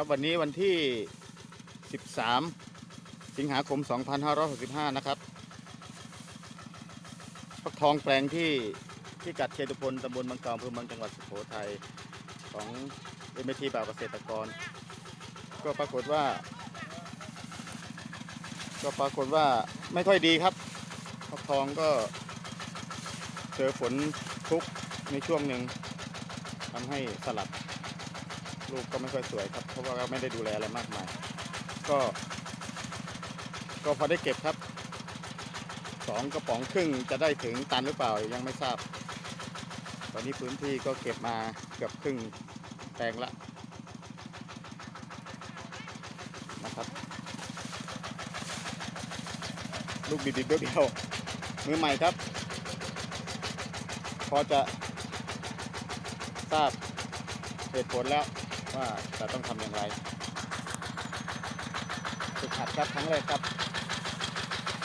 ครับวันนี้วันที่ 13 สิงหาคม 2565 นะครับฟักทองแปลงที่ที่กัดเชตุพลตำบลบางกอกอำเภอเมืองจังหวัดสุโขทัยของเอ็มทีบ่าวเกษตรกร ก็ปรากฏว่า ก็ปรากฏว่าไม่ค่อยดีครับฟักทองก็เจอฝนทุกในช่วงหนึ่งทำให้สลัด ลูกก็ไม่ค่อยสวยครับ เพราะว่าไม่ได้ดูแลอะไรมากมาย ก็ ก็พอได้เก็บครับสองกระป๋องครึ่งจะได้ถึงตันหรือเปล่ายังไม่ทราบ ตอนนี้พื้นที่ก็เก็บมาเกือบครึ่งแปลงละนะครับ ลูกบิดๆเบี้ยวๆมือใหม่ครับ พอจะทราบ เหตุผลแล้วว่าจะต้องทำอย่างไรฝึกหัดครับครั้งแรกครับ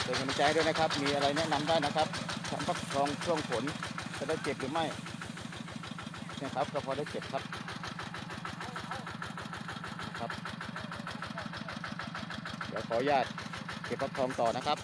เป็นกำลังใจด้วยนะครับ มีอะไรแนะนำได้นะครับทำฟักทองช่วงฝนจะได้เก็บหรือไม่นะครับก็พอได้เก็บครับครับ เดี๋ยวขออนุญาตเก็บฟักทองต่อนะครับ